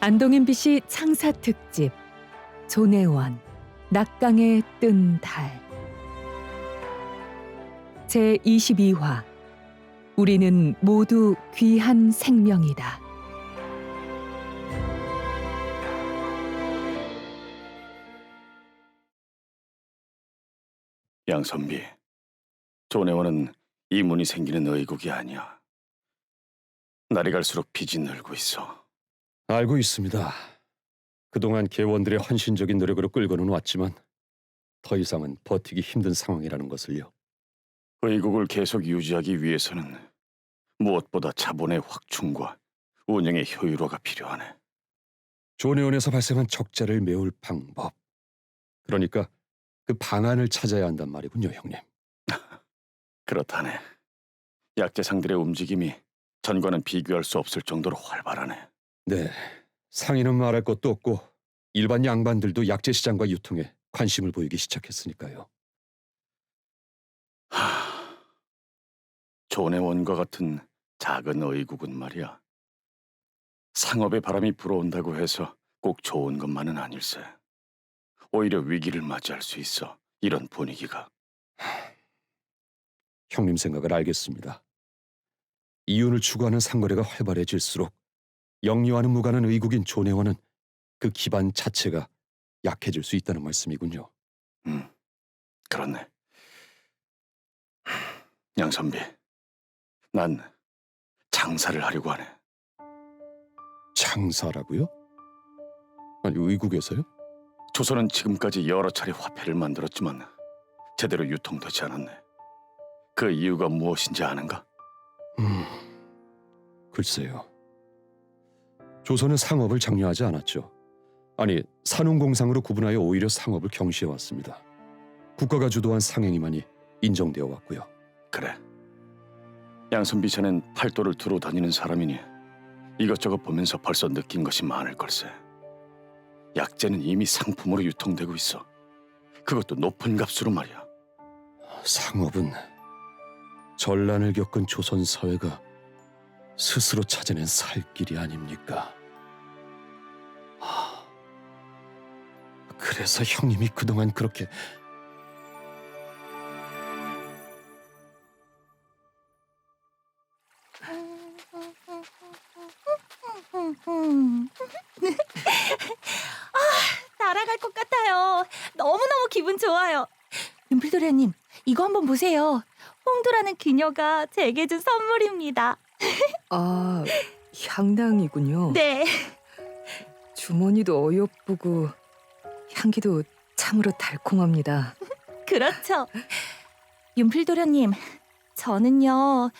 안동인 빛이 창사 특집 조내원 낙강의 뜬 달 제 22화 우리는 모두 귀한 생명이다. 양선비, 조내원은 이문이 생기는 의국이 아니야. 날이 갈수록 빚이 늘고 있어. 알고 있습니다. 그동안 개원들의 헌신적인 노력으로 끌고는 왔지만 더 이상은 버티기 힘든 상황이라는 것을요. 의국을 계속 유지하기 위해서는 무엇보다 자본의 확충과 운영의 효율화가 필요하네. 조내원에서 발생한 적자를 메울 방법. 그러니까 그 방안을 찾아야 한단 말이군요, 형님. 그렇다네. 약재상들의 움직임이 전과는 비교할 수 없을 정도로 활발하네. 네, 상인은 말할 것도 없고 일반 양반들도 약재 시장과 유통에 관심을 보이기 시작했으니까요. 하... 조내원과 같은 작은 의국은 말이야. 상업의 바람이 불어온다고 해서 꼭 좋은 것만은 아닐세. 오히려 위기를 맞이할 수 있어. 이런 분위기가. 형님 생각을 알겠습니다. 이윤을 추구하는 상거래가 활발해질수록 영리와는 무관한 의국인 조내원은 그 기반 자체가 약해질 수 있다는 말씀이군요. 음, 그렇네. 양선비, 난 장사를 하려고 하네. 장사라고요? 아니 의국에서요? 조선은 지금까지 여러 차례 화폐를 만들었지만 제대로 유통되지 않았네. 그 이유가 무엇인지 아는가? 음, 글쎄요. 조선은 상업을 장려하지 않았죠. 아니 산업공상으로 구분하여 오히려 상업을 경시해 왔습니다. 국가가 주도한 상행위만이 인정되어 왔고요. 그래. 양선비 자는 팔도를 두루 다니는 사람이니 이것저것 보면서 벌써 느낀 것이 많을 걸세. 약재는 이미 상품으로 유통되고 있어. 그것도 높은 값으로 말이야. 상업은 전란을 겪은 조선 사회가 스스로 찾아낸 살 길이 아닙니까? 하, 그래서 형님이 그동안 그렇게 윤필도련님, 이거 한번 보세요. 홍두라는 그녀가 제게 준 선물입니다. 아, 향당이군요. 네. 주머니도 어여쁘고 향기도 참으로 달콤합니다. 그렇죠. 윤필도련님, 저는요,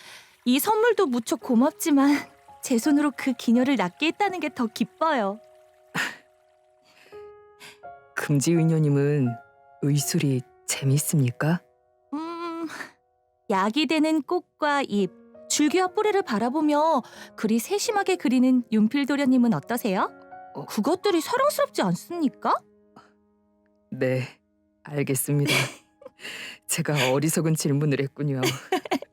이 선물도 무척 고맙지만 제 손으로 그 기녀를 낳게 했다는 게 더 기뻐요. 금지의녀님은 의술이 재밌습니까? 음, 약이 되는 꽃과 잎, 줄기와 뿌리를 바라보며 그리 세심하게 그리는 윤필 도련님은 어떠세요? 어. 그것들이 사랑스럽지 않습니까? 네, 알겠습니다. 제가 어리석은 질문을 했군요.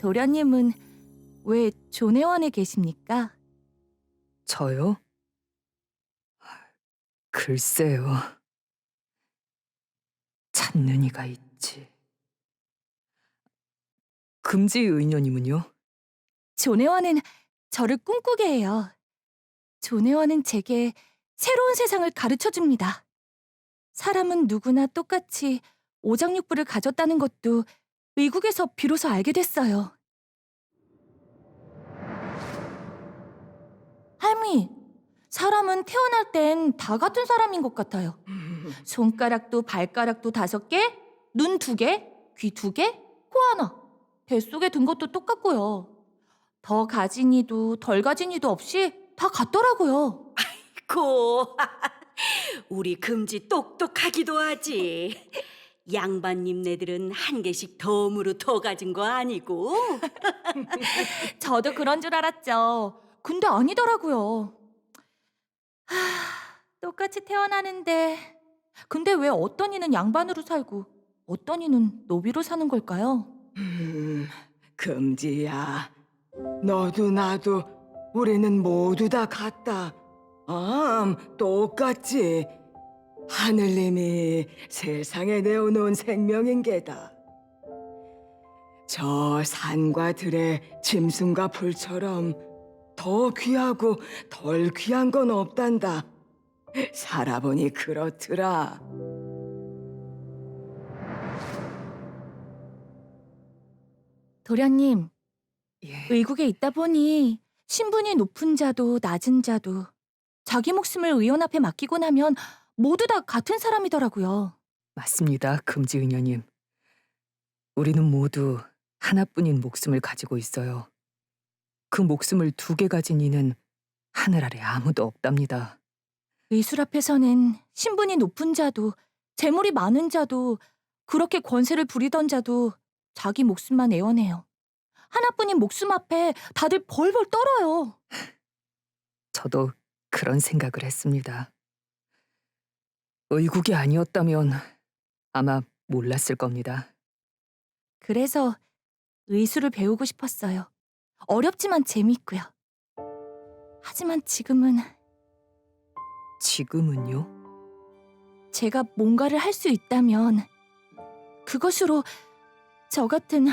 도련님은 왜 조내원에 계십니까? 저요? 글쎄요. 찾는 이가 있지. 금지 의녀님은요? 조내원은 저를 꿈꾸게 해요. 조내원은 제게 새로운 세상을 가르쳐 줍니다. 사람은 누구나 똑같이 오장육부를 가졌다는 것도 의국에서 비로소 알게 됐어요. 할미, 사람은 태어날 땐 다 같은 사람인 것 같아요. 손가락도 발가락도 다섯 개, 눈 두 개, 귀 두 개, 코 하나. 뱃속에 든 것도 똑같고요. 더 가진 이도 덜 가진 이도 없이 다 같더라고요. 고 우리 금지 똑똑하기도 하지. 양반님 네들은 한 개씩 덤으로 더 가진 거 아니고 저도 그런 줄 알았죠. 근데 아니더라고요. 똑같이 태어나는데 근데 왜 어떤 이는 양반으로 살고 어떤 이는 노비로 사는 걸까요? 음, 금지야. 너도 나도 우리는 모두 다 같다. 아, 똑같지. 하늘님이 세상에 내어놓은 생명인 게다. 저 산과 들의 짐승과 풀처럼 더 귀하고 덜 귀한 건 없단다. 살아보니 그렇더라. 도련님, 예. 의국에 있다 보니 신분이 높은 자도 낮은 자도 자기 목숨을 의원 앞에 맡기고 나면 모두 다 같은 사람이더라고요. 맞습니다, 금지 의녀님. 우리는 모두 하나뿐인 목숨을 가지고 있어요. 그 목숨을 두 개 가진 이는 하늘 아래 아무도 없답니다. 의술 앞에서는 신분이 높은 자도 재물이 많은 자도 그렇게 권세를 부리던 자도 자기 목숨만 애원해요. 하나뿐인 목숨 앞에 다들 벌벌 떨어요. 저도 그런 생각을 했습니다. 의국이 아니었다면 아마 몰랐을 겁니다. 그래서 의술을 배우고 싶었어요. 어렵지만 재미있고요. 하지만 지금은 지금은요? 제가 뭔가를 할 수 있다면 그것으로 저 같은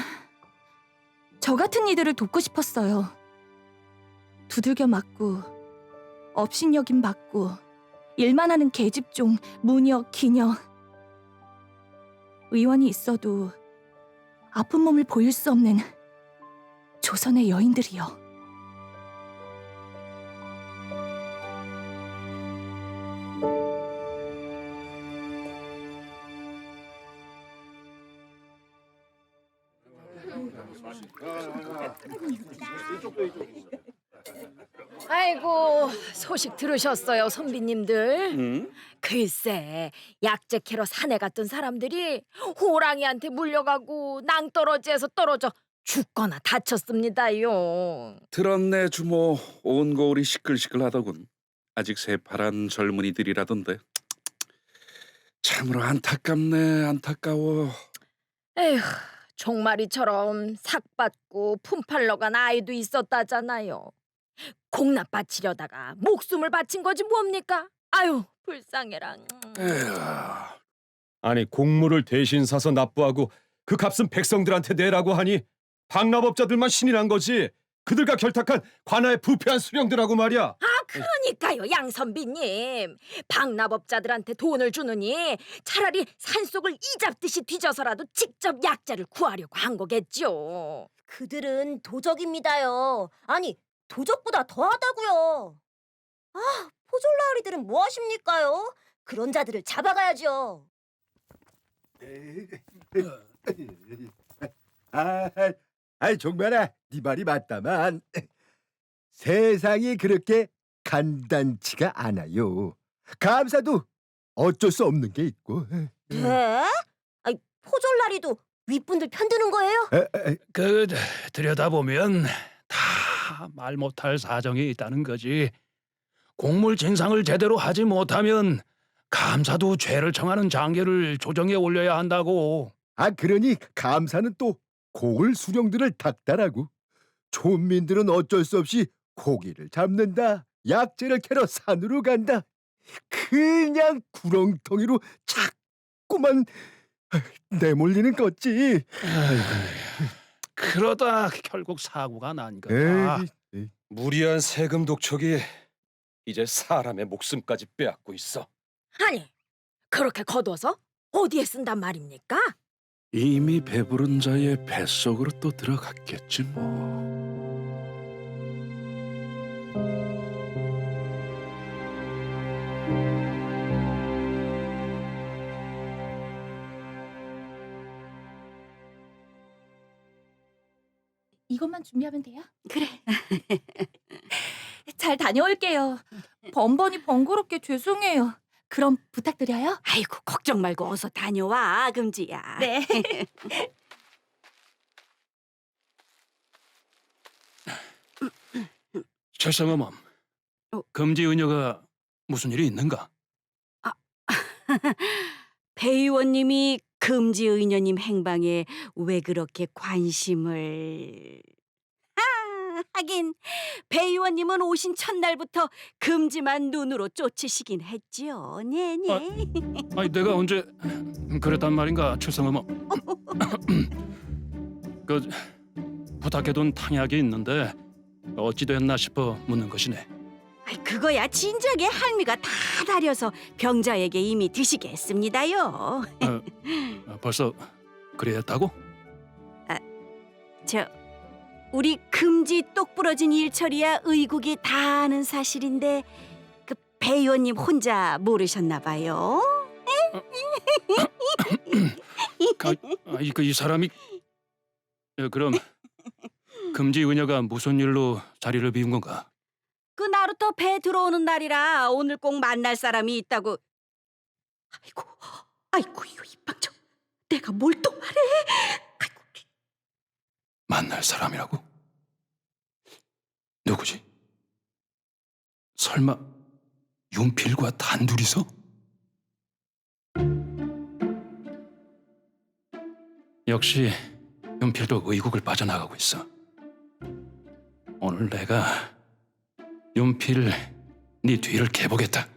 저 같은 이들을 돕고 싶었어요. 두들겨 맞고 업신여김 받고 일만 하는 계집종 무녀 기녀 의원이 있어도 아픈 몸을 보일 수 없는 조선의 여인들이요. 아이고 소식 들으셨어요 선비님들 글쎄 약재 캐러 산에 갔던 사람들이 호랑이한테 물려가고 낭떠러지에서 떨어져 죽거나 다쳤습니다요. 들었네 주모. 온 거울이 시끌시끌하더군. 아직 새파란 젊은이들이라던데. 참으로 안타깝네 안타까워. 에휴 종마리처럼 삭받고 품팔러 간 아이도 있었다잖아요. 공납 바치려다가 목숨을 바친 거지 뭡니까? 아유 불쌍해라. 에휴. 아니 곡물을 대신 사서 납부하고 그 값은 백성들한테 내라고 하니 박납업자들만 신이 난 거지 그들과 결탁한 관아의 부패한 수령들하고 말이야 아, 그러니까요, 양 선비님. 박납업자들한테 돈을 주느니 차라리 산속을 이잡듯이 뒤져서라도 직접 약자를 구하려고 한 거겠죠. 그들은 도적입니다요. 아니, 도적보다 더하다고요. 아, 포졸라우리들은 뭐 하십니까요? 그런 자들을 잡아가야죠. 아, 아이 정말아, 네 말이 맞다만 세상이 그렇게 간단치가 않아요. 감사도 어쩔 수 없는 게 있고. 네? 아이, 포졸라리도 윗분들 편드는 거예요? 에, 에, 그 들여다보면 다 말 못할 사정이 있다는 거지. 곡물 진상을 제대로 하지 못하면 감사도 죄를 청하는 장계를 조정해 올려야 한다고. 아 그러니 감사는 또 고을 수령들을 닥달하고 촌민들은 어쩔 수 없이 고기를 잡는다. 약재를 캐러 산으로 간다. 그냥 구렁텅이로 자꾸만 내몰리는 거지. 그러다 결국 사고가 난 거다. 에이, 무리한 세금 독촉이 이제 사람의 목숨까지 빼앗고 있어 아니, 그렇게 거둬서 어디에 쓴단 말입니까? 이미 배부른 자의 뱃속으로 또 들어갔겠지 뭐 이것만 준비하면 돼요? 그래. 잘 다녀올게요. 번번이 번거롭게 죄송해요. 그럼 부탁드려요. 아이고 걱정 말고 어서 다녀와 금지야. 네. 최성어멈, 어. 금지 은녀가 무슨 일이 있는가? 배 의원님이 금지 의녀님 행방에 왜 그렇게 관심을... 아, 하긴 배 의원님은 오신 첫날부터 금지만 눈으로 쫓으시긴 했지요. 네네. 아니 내가 언제 그랬단 말인가 최성엄아. 그 부탁해둔 탕약이 있는데 어찌 됐나 싶어 묻는 것이네. 아이, 그거야 진작에 할미가 다 다려서 병자에게 이미 드시게 했습니다요. 어, 벌써 그랬다고? 저 우리 금지 똑 부러진 일처리야 의국이 다 아는 사실인데 그 배의원님 혼자 모르셨나 봐요. 아, 이, 그, 이 사람이 어, 그럼 금지 의녀가 무슨 일로 자리를 비운 건가? 그 나루터 배 들어오는 날이라 오늘 꼭 만날 사람이 있다고. 아이고, 아이고 이거 입방정. 내가 뭘 또 말해? 만날 사람이라고? 누구지? 설마 윤필과 단둘이서? 역시 윤필도 의국을 빠져나가고 있어. 오늘 내가 윤필 네 뒤를 캐보겠다.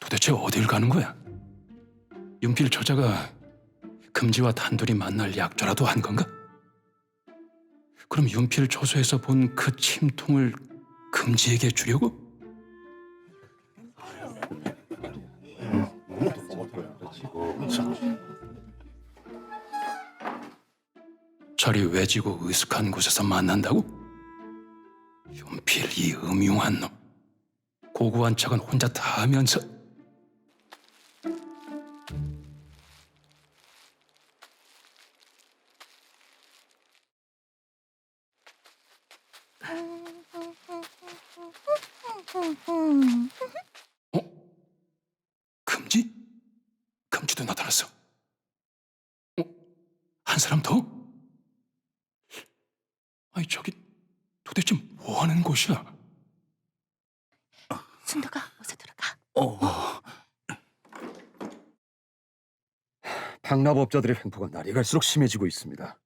도대체 어딜 가는 거야? 윤필 저자가 금지와 단둘이 만날 약조라도 한 건가? 그럼 윤필 조소에서 본 그 침통을 금지에게 주려고? 저리 외지고 으슥한 곳에서 만난다고? 윤필 이 음흉한 놈 고고한 척은 혼자 다 하면서 금지도 나타났어. 어? 한 사람 더? 아니 저기 도대체 뭐 하는 곳이야? 순덕아, 어서 들어가. 어. 박납업자들의 횡포가 날이 갈수록 심해지고 있습니다.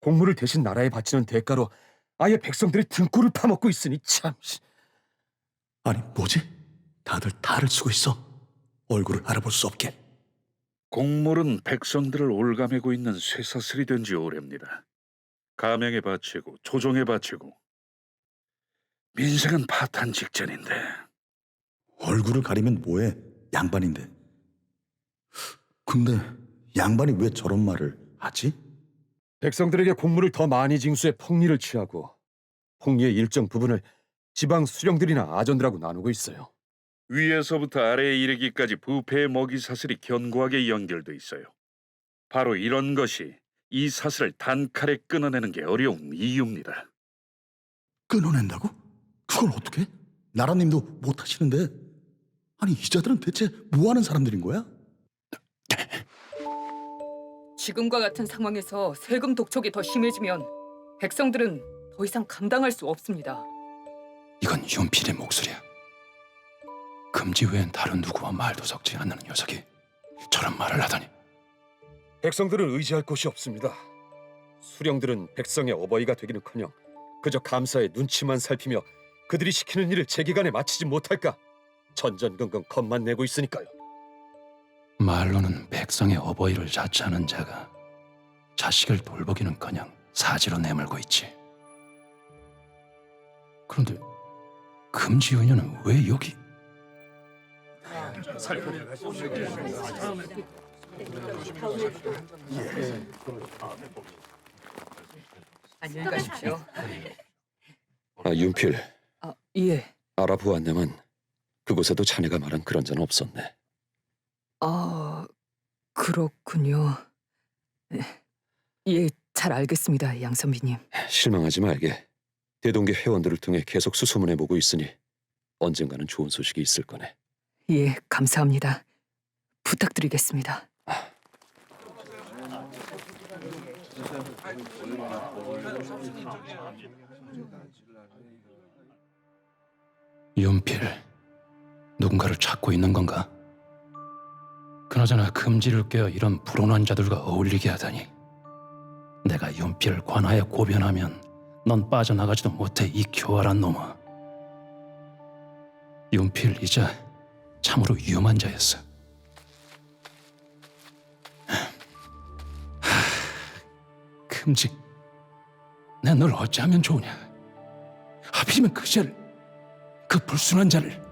공물을 대신 나라에 바치는 대가로 아예 백성들의 등골을 파먹고 있으니 참. 아니 뭐지? 다들 달을 쓰고 있어. 얼굴을 알아볼 수 없게. 곡물은 백성들을 올가매고 있는 쇠사슬이 된 지 오래입니다. 가명에 바치고 조종에 바치고 민생은 파탄 직전인데 얼굴을 가리면 뭐해? 양반인데. 근데 양반이 왜 저런 말을 하지? 백성들에게 공물을 더 많이 징수해 폭리를 취하고 폭리의 일정 부분을 지방 수령들이나 아전들하고 나누고 있어요. 위에서부터 아래에 이르기까지 부패의 먹이 사슬이 견고하게 연결돼 있어요. 바로 이런 것이 이 사슬을 단칼에 끊어내는 게 어려운 이유입니다. 끊어낸다고? 그걸 어떻게? 나라님도 못 하시는데. 아니 이 자들은 대체 뭐 하는 사람들인 거야? 지금과 같은 상황에서 세금 독촉이 더 심해지면 백성들은 더 이상 감당할 수 없습니다. 이건 윤필의 목소리야. 금지 외엔 다른 누구와 말도 섞지 않는 녀석이 저런 말을 하다니. 백성들은 의지할 곳이 없습니다. 수령들은 백성의 어버이가 되기는커녕 그저 감사의 눈치만 살피며 그들이 시키는 일을 제 기간에 마치지 못할까 전전긍긍 겁만 내고 있으니까요. 말로는 백성의 어버이를 자처하는 자가 자식을 돌보기는커녕 사지로 내몰고 있지. 그런데 금지 의녀는 왜 여기? 안녕히 가십시오. 아 윤필 아, 예. 알아보았냐만 그곳에도 자네가 말한 그런 자는 없었네. 아, 그렇군요. 예, 잘 알겠습니다, 양 선비님. 실망하지 말게. 대동계 회원들을 통해 계속 수소문해 보고 있으니 언젠가는 좋은 소식이 있을 거네. 예, 감사합니다. 부탁드리겠습니다. 윤필 누군가를 찾고 있는 건가? 그나저나 금지를 깨어 이런 불온한 자들과 어울리게 하다니 내가 윤필 관하에 고변하면 넌 빠져나가지도 못해 이 교활한 놈아 윤필 이자 참으로 위험한 자였어. 하, 금지 내널 어찌하면 좋으냐? 하필이면 그 자를 그 불순한 자를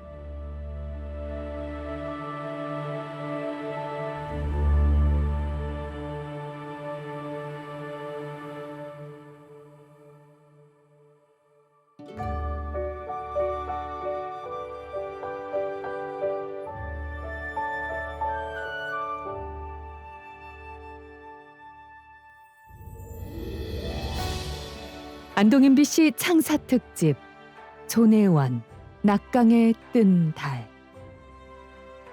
안동 MBC 창사 특집 조내원 낙강의 뜬 달.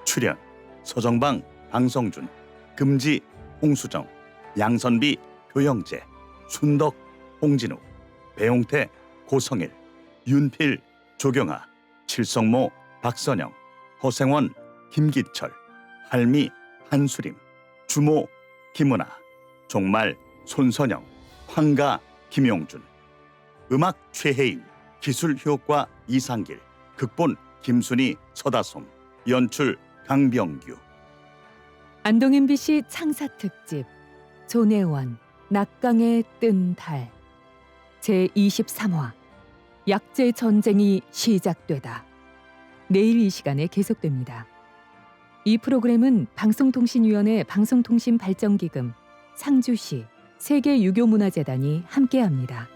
출연 서정방 방성준 금지 홍수정 양선비 표영재 순덕 홍진우 배용태 고성일 윤필 조경아 칠성모 박선영 허생원 김기철 할미 한수림 주모 김은아 종말 손선영 황가 김용준 음악 최혜인 기술 효과 이상길 극본 김순희 서다솜 연출 강병규 안동 MBC 창사 특집 조내원 낙강의 뜬 달. 제 23화 약재 전쟁이 시작되다. 내일 이 시간에 계속됩니다. 이 프로그램은 방송통신위원회 방송통신발전기금 상주시 세계유교문화재단이 함께합니다.